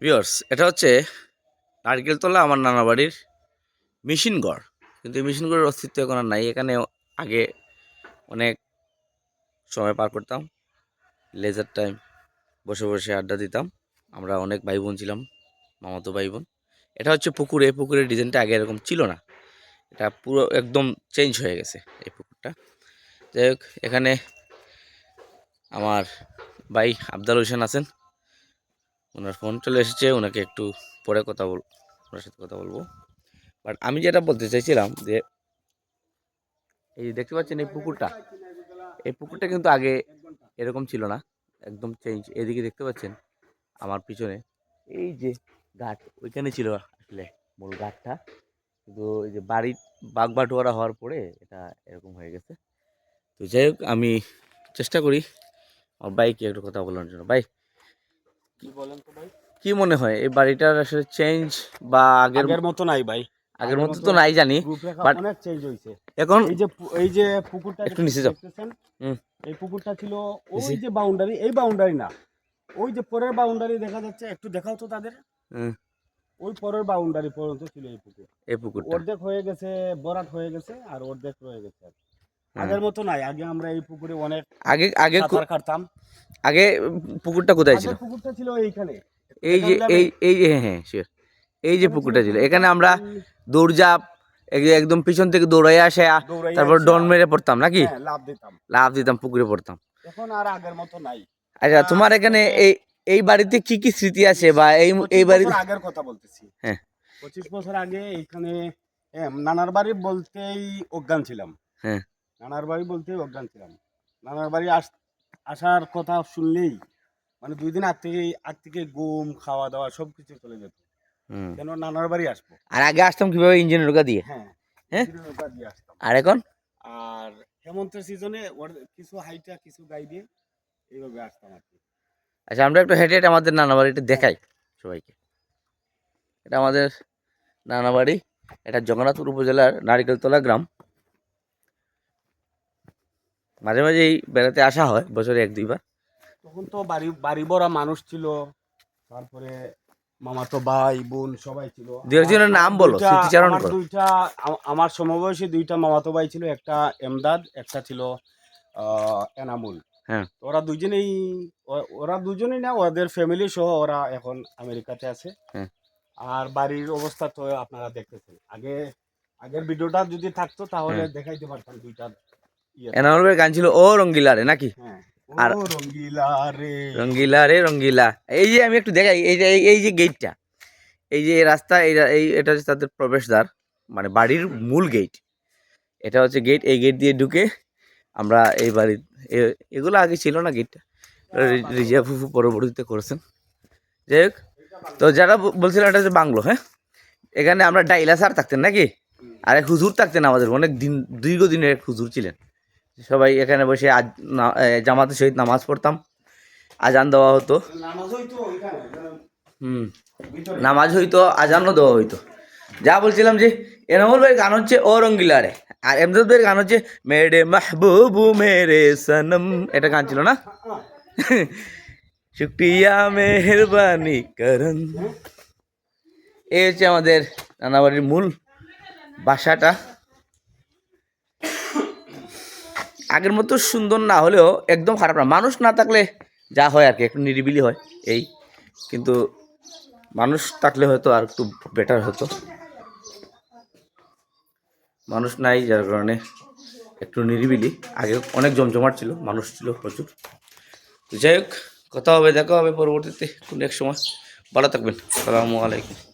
Viewers এটা হচ্ছে নারকেলতলা আমার নানা বাড়ির মেশিনগড় কিন্তু এই মেশিনগড়ের অস্তিত্ব এখন আর নাই। এখানে আগে অনেক সময় পার করতাম লেজার টাইম বসে বসে আড্ডা দিতাম। আমরা অনেক ভাই বোন ছিলাম, মামাতো ভাই বোন এটা হচ্ছে পুকুরে পুকুরের ডিজাইনটা আগে এরকম ছিল না। এটা পুরো একদম চেঞ্জ হয়ে গেছে এই পুকুরটা। যাই হোক, এখানে আমার ভাই আবদাল হোসেন আছেন। ওনার ফোন চলে এসেছে, ওনাকে একটু পরে কথা বল, ওনার সাথে কথা বলব। বাট আমি যেটা বলতে চাইছিলাম যে, এই যে দেখতে পাচ্ছেন এই পুকুরটা এই পুকুরটা কিন্তু আগে এরকম ছিল না, একদম চেঞ্জ এদিকে দেখতে পাচ্ছেন আমার পিছনে, এই যে ঘাট ওইখানে ছিল আসলে মূল ঘাটটা কিন্তু এই যে বাড়ির বাগ বাটোয়ারা হওয়ার পরে এটা এরকম হয়ে গেছে। তো যাই হোক, আমি চেষ্টা করি আমার বাইকে একটু কথা বলার জন্য। ভাই কি বলেন তো ভাই? কি মনে হয়? এই বাড়িটার আসলে চেঞ্জ বা আগের আগের মতো নাই ভাই। আগের মতো তো নাই জানি অনেক চেঞ্জ এখন এই যে এই যে পুকুরটা একটু নিচে যাও। এই পুকুরটা ছিল ওই যে বাউন্ডারি এই বাউন্ডারি না। ওই যে পরের বাউন্ডারি দেখা যাচ্ছে একটু দেখাও তো তাদের। হুম, ওই পরের বাউন্ডারি পর্যন্ত ছিল এই পুকুর। এই পুকুর অর্ধেক হয়ে গেছে বরাট হয়ে গেছে আর অর্ধেক রয়ে গেছে। আগের মতো নাই। আগে আমরা এই পুকুরে অনেক আগে আগে সাঁতার কাটতাম। আগে পুকুরটা কোথায় ছিল? পুকুরটা ছিল এইখানে। এই যে এই এই যে হ্যাঁ হ্যাঁ এই যে পুকুরটা ছিল। এখানে আমরা দৌড়ঝাঁপ একদম পিছন থেকে দৌড়াই আসে তারপর ডন মেরে পড়তাম নাকি? হ্যাঁ, লাভ দিতাম। লাভ দিতাম পুকুরে পড়তাম। এখন আর আগের মতো নাই। আচ্ছা তোমার এখানে এই এই বাড়িতে কি কি স্মৃতি আছে বা এই এই পঁচিশ বাড়ি আগের কথা বলতেছি। হ্যাঁ। পঁচিশ বছর আগে এখানে নানার বাড়ি বলতেই অজ্ঞান ছিলাম। হ্যাঁ। নানার বাড়ি বলতেই অজ্ঞান ছিলাম। নানার বাড়ি আস- আসার কথা শুনলেই মানে দুই দিন আগ থেকে আগ থেকে ঘুম খাওয়া দাওয়া সব কিছু চলে যেত। কেন নানার বাড়ি আসব? আর আগে আসতাম কীভাবে ইঞ্জিনের নৌকা দিয়ে? হ্যাঁ হ্যাঁ? আর এখন? আর হেমন্তের সিজনে ওর কিছু হাইটা কিছু গাই দিয়ে এইভাবে আসতাম আর কি। আচ্ছা আমরা একটু হেঁটে হেঁটে আমাদের নানা বাড়িটা দেখাই সবাইকে। এটা আমাদের নানা বাড়ি এটা জগন্নাথপুর উপজেলার নারিকেলতলা গ্রাম। মাঝে মাঝেই বেড়াতে আসা হয় বছরে এক দুইবার তখন তো বাড়ি বাড়ি ভরা মানুষ ছিল তারপরে মামাতো ভাই বোন সবাই ছিল দু একজনের নাম বলো, স্মৃতিচারণ করো। দুইটা আমার সমবয়সী দুইটা মামাতো ভাই ছিল একটা এমদাদ একটা ছিল এনামুল হ্যাঁ। ওরা দুজনেই ওরা দুজনেই না ওদের ফ্যামিলি সহ ওরা এখন আমেরিকাতে আছে হ্যাঁ। আর বাড়ির অবস্থা তো আপনারা দেখতেছেন আগে আগের ভিডিওটা যদি থাকতো তাহলে হ্যাঁ। দেখাইতে পারতাম দুইটা এনামুল ভাইয়ের গান ছিল ও রঙ্গিলা রে নাকি আর- রঙ্গিলা রে রঙ্গিলা রে রঙ্গিলা এই যে আমি একটু দেখাই এই যে এই- যে গেটটা এই যে রাস্তা এই এই এটা হচ্ছে তাদের প্রবেশদ্বার মানে বাড়ির মূল গেট এটা হচ্ছে গেট এই গেট দিয়ে ঢুকে আমরা এই বাড়ি এ- এগুলো আগে ছিল না গেটটা রিজা ফুফু পরবর্তীতে করেছেন। যাই হোক তো যারা ব- বলছিলেন এটা হচ্ছে বাংলো হ্যাঁ? এখানে আমরা ডাইলা স্যার থাকতেন নাকি? আর এক হুজুর থাকতেন আমাদের অনেক দিন দীর্ঘদিনের এক হুজুর ছিলেন। সবাই এখানে বসে আজ জামাতের সহিত নামাজ পড়তাম। আজান দেওয়া হতো। হুম। নামাজ হইতো আজানও দেওয়া হইতো। যা বলছিলাম যে এনামুল ভাইয়ের গান হচ্ছে ও রঙ্গিলারে আর এমদাদ ভাইয়ের গান হচ্ছে মেরে মাহবুবু মেরে সনম। এটা গান ছিল না? শুক্রিয়া মেহরবানি করন। এই হচ্ছে আমাদের নানাবাড়ির মূল বাসাটা আগের মতো সুন্দর না হলেও একদম খারাপ না। মানুষ না থাকলে যা হয় আর কি, একটু নিরিবিলি হয় এই। কিন্তু মানুষ থাকলে হয়তো আর একটু বেটার হতো। মানুষ নাই যার কারণে একটু নিরিবিলি। আগে অনেক জমজমাট ছিল, মানুষ ছিল প্রচুর। যাই হোক, কথা হবে, দেখা হবে পরবর্তীতে কোনো এক সময়। ভালো থাকবেন। আসসালামু আলাইকুম।